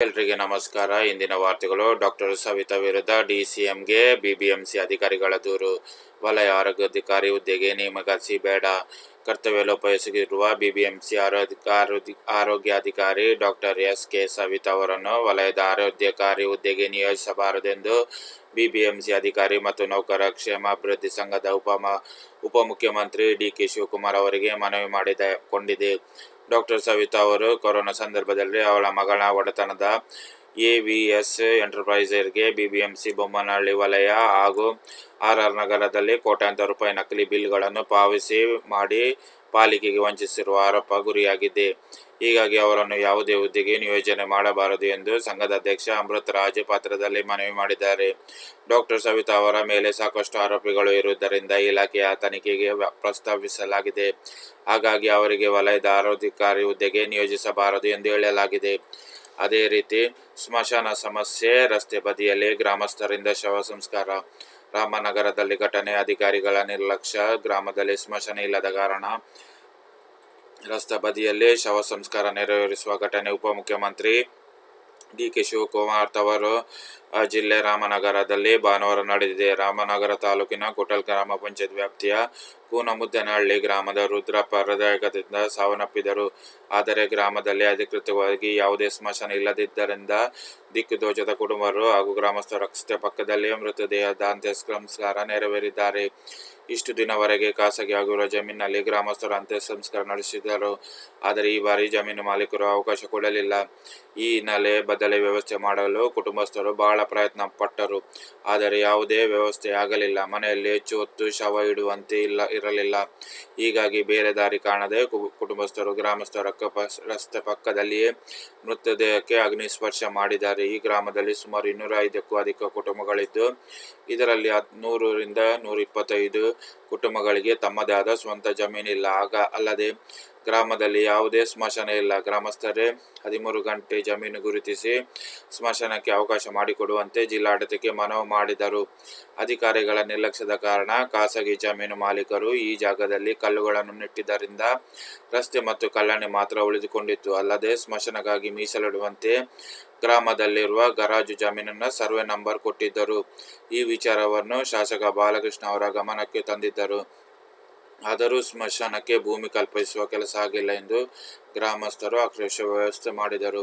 ಎಲ್ರಿಗೆ ನಮಸ್ಕಾರ. ಇಂದಿನ ವಾರ್ತೆಗಳು, ಡಾಕ್ಟರ್ ಸವಿತಾ ವಿರುದ್ಧ ಡಿಸಿಎಂಗೆ ಬಿಬಿಎಂಸಿ ಅಧಿಕಾರಿಗಳ ದೂರು. ವಲಯ ಆರೋಗ್ಯಾಧಿಕಾರಿ ಹುದ್ದೆಗೆ ನೇಮಕಾತಿ ಬೇಡ. ಕರ್ತವ್ಯ ಲೋಪಿಸಿರುವ ಬಿಬಿಎಂಸಿ ಆರೋಗ್ಯ ಆರೋಗ್ಯಾಧಿಕಾರಿ ಡಾಕ್ಟರ್ ಎಸ್ ಕೆ ಸವಿತಾ ಅವರನ್ನು ವಲಯದ ಆರೋಗ್ಯಾಧಿಕಾರಿ ಹುದ್ದೆಗೆ ನಿಯೋಜಿಸಬಾರದೆಂದು ಬಿಬಿಎಂಸಿ ಅಧಿಕಾರಿ ಮತ್ತು ನೌಕರ ಕ್ಷೇಮಾಭಿವೃದ್ಧಿ ಸಂಘದ ಉಪಮ ಉಪಮುಖ್ಯಮಂತ್ರಿ ಡಿ ಕೆ ಶಿವಕುಮಾರ್ ಅವರಿಗೆ ಮನವಿ ಮಾಡಿದ ಕೊಂಡಿದೆ. ಡಾಕ್ಟರ್ ಸವಿತಾ ಅವರು ಕೊರೋನಾ ಸಂದರ್ಭದಲ್ಲಿ ಅವಳ ಮಗಳ ಒಡೆತನದ ಎ ಎಂಟರ್ಪ್ರೈಸರ್ಗೆ ಬಿಬಿಎಂಸಿ ಬೊಮ್ಮನಹಳ್ಳಿ ವಲಯ ಹಾಗೂ ಆರ್ ಆರ್ ನಗರದಲ್ಲಿ ಕೋಟ್ಯಾಂತರ ರೂಪಾಯಿ ನಕಲಿ ಬಿಲ್ಗಳನ್ನು ಪಾವತಿ ಮಾಡಿ ಪಾಲಿಕೆಗೆ ವಂಚಿಸಿರುವ ಆರೋಪ ಗುರಿಯಾಗಿದೆ. ಹೀಗಾಗಿ ಅವರನ್ನು ಯಾವುದೇ ಹುದ್ದೆಗೆ ನಿಯೋಜನೆ ಮಾಡಬಾರದು ಎಂದು ಸಂಘದ ಅಧ್ಯಕ್ಷ ಅಮೃತ ರಾಜ್ ಪಾತ್ರದಲ್ಲಿ ಮನವಿ ಮಾಡಿದ್ದಾರೆ. ಡಾಕ್ಟರ್ ಸವಿತಾ ಅವರ ಮೇಲೆ ಸಾಕಷ್ಟು ಆರೋಪಿಗಳು ಇರುವುದರಿಂದ ಇಲಾಖೆಯ ತನಿಖೆಗೆ ಪ್ರಸ್ತಾಪಿಸಲಾಗಿದೆ ಹಾಗಾಗಿ ಅವರಿಗೆ ವಲಯದ ಆರೋಗ್ಯಾಧಿಕಾರಿ ಹುದ್ದೆಗೆ ನಿಯೋಜಿಸಬಾರದು ಎಂದು ಹೇಳಲಾಗಿದೆ. ಅದೇ ರೀತಿ ಸ್ಮಶಾನ ಸಮಸ್ಯೆ, ರಸ್ತೆ ಬದಿಯಲ್ಲಿ ಗ್ರಾಮಸ್ಥರಿಂದ ಶವ ಸಂಸ್ಕಾರ. ರಾಮನಗರದಲ್ಲಿ ಘಟನೆ, ಅಧಿಕಾರಿಗಳ ನಿರ್ಲಕ್ಷ್ಯ, ಗ್ರಾಮದಲ್ಲಿ ಸ್ಮಶಾನ ಇಲ್ಲದ ಕಾರಣ ರಸ್ತೆ ಬದಿಯಲ್ಲಿ ಶವ ಸಂಸ್ಕಾರ ನೆರವೇರಿಸುವ ಘಟನೆ ಉಪಮುಖ್ಯಮಂತ್ರಿ ಡಿ ಕೆ ಶಿವಕುಮಾರ್ ತವರು ಜಿಲ್ಲೆ ರಾಮನಗರದಲ್ಲಿ ಭಾನುವಾರ ನಡೆದಿದೆ. ರಾಮನಗರ ತಾಲೂಕಿನ ಕುಟಲ್ ಗ್ರಾಮ ಪಂಚಾಯತ್ ವ್ಯಾಪ್ತಿಯ ಕೂನಮುದ್ದನಹಳ್ಳಿ ಗ್ರಾಮದ ರುದ್ರಪ್ಪ ಹೃದಯಾಘಾತದಿಂದ ಸಾವನ್ನಪ್ಪಿದರು. ಆದರೆ ಗ್ರಾಮದಲ್ಲಿ ಅಧಿಕೃತವಾಗಿ ಯಾವುದೇ ಸ್ಮಶಾನ ಇಲ್ಲದಿದ್ದರಿಂದ ದಿಕ್ಕುದೋಚದ ಕುಟುಂಬರು ಹಾಗೂ ಗ್ರಾಮಸ್ಥರು ರಸ್ತೆ ಪಕ್ಕದಲ್ಲಿ ಮೃತದೇಹದ ಅಂತ್ಯ ಸಂಸ್ಕಾರ ನೆರವೇರಿದ್ದಾರೆ. ಇಷ್ಟು ದಿನವರೆಗೆ ಖಾಸಗಿ ಆಗಿರುವ ಜಮೀನಿನಲ್ಲಿ ಗ್ರಾಮಸ್ಥರು ಅಂತ್ಯ ಸಂಸ್ಕಾರ ನಡೆಸಿದರು. ಆದರೆ ಈ ಬಾರಿ ಜಮೀನು ಮಾಲೀಕರು ಅವಕಾಶ ಕೊಡಲಿಲ್ಲ. ಈ ಹಿನ್ನೆಲೆ ಬದಲಿ ವ್ಯವಸ್ಥೆ ಮಾಡಲು ಕುಟುಂಬಸ್ಥರು ಬಹಳ ಪ್ರಯತ್ನ ಪಟ್ಟರು ಆದರೆ ಯಾವುದೇ ವ್ಯವಸ್ಥೆ ಆಗಲಿಲ್ಲ. ಮನೆಯಲ್ಲಿ ಹೆಚ್ಚು ಹೊತ್ತು ಶವ ಇಡುವಂತೆ ಇಲ್ಲ, ಇರಲಿಲ್ಲ. ಹೀಗಾಗಿ ಬೇರೆ ದಾರಿ ಕಾಣದೆ ಕುಟುಂಬಸ್ಥರು, ಗ್ರಾಮಸ್ಥರ ಅಕ್ಕ ರಸ್ತೆ ಪಕ್ಕದಲ್ಲಿಯೇ ಮೃತದೇಹಕ್ಕೆ ಅಗ್ನಿ ಸ್ಪರ್ಶ ಮಾಡಿದ್ದಾರೆ. ಈ ಗ್ರಾಮದಲ್ಲಿ ಸುಮಾರು ಇನ್ನೂರ ಐದಕ್ಕೂ ಅಧಿಕ ಕುಟುಂಬಗಳಿದ್ದು, ಇದರಲ್ಲಿ ನೂರರಿಂದ ನೂರ ಇಪ್ಪತ್ತೈದು ಕುಟುಂಬಗಳಿಗೆ ತಮ್ಮದೇ ಆದ ಸ್ವಂತ ಜಮೀನಿಲ್ಲ. ಆಗ ಅಲ್ಲದೆ ಗ್ರಾಮದಲ್ಲಿ ಯಾವುದೇ ಸ್ಮಶಾನ ಇಲ್ಲ. ಗ್ರಾಮಸ್ಥರೇ ಹದಿಮೂರು ಗಂಟೆ ಜಮೀನು ಗುರುತಿಸಿ ಸ್ಮಶಾನಕ್ಕೆ ಅವಕಾಶ ಮಾಡಿಕೊಡುವಂತೆ ಜಿಲ್ಲಾಡಳಿತಕ್ಕೆ ಮನವಿ ಮಾಡಿದರು. ಅಧಿಕಾರಿಗಳ ನಿರ್ಲಕ್ಷ್ಯದ ಕಾರಣ ಖಾಸಗಿ ಜಮೀನು ಮಾಲೀಕರು ಈ ಜಾಗದಲ್ಲಿ ಕಲ್ಲುಗಳನ್ನು ನೆಟ್ಟಿದ್ದರಿಂದ ರಸ್ತೆ ಮತ್ತು ಕಲ್ಲಣೆ ಮಾತ್ರ ಉಳಿದುಕೊಂಡಿತ್ತು. ಅಲ್ಲದೆ ಸ್ಮಶಾನಕ್ಕಾಗಿ ಮೀಸಲಿಡುವಂತೆ ಗ್ರಾಮದಲ್ಲಿರುವ ಗರಾಜು ಜಮೀನನ್ನು ಸರ್ವೆ ನಂಬರ್ ಕೊಟ್ಟಿದ್ದರು. ಈ ವಿಚಾರವನ್ನು ಶಾಸಕ ಬಾಲಕೃಷ್ಣ ಅವರ ಗಮನಕ್ಕೆ ತಂದಿದ್ದರು. ಆದರೂ ಸ್ಮಶಾನಕ್ಕೆ ಭೂಮಿ ಕಲ್ಪಿಸುವ ಕೆಲಸ ಆಗಿಲ್ಲ ಎಂದು ಗ್ರಾಮಸ್ಥರು ಆಕ್ರೋಶ ವ್ಯವಸ್ಥೆ ಮಾಡಿದರು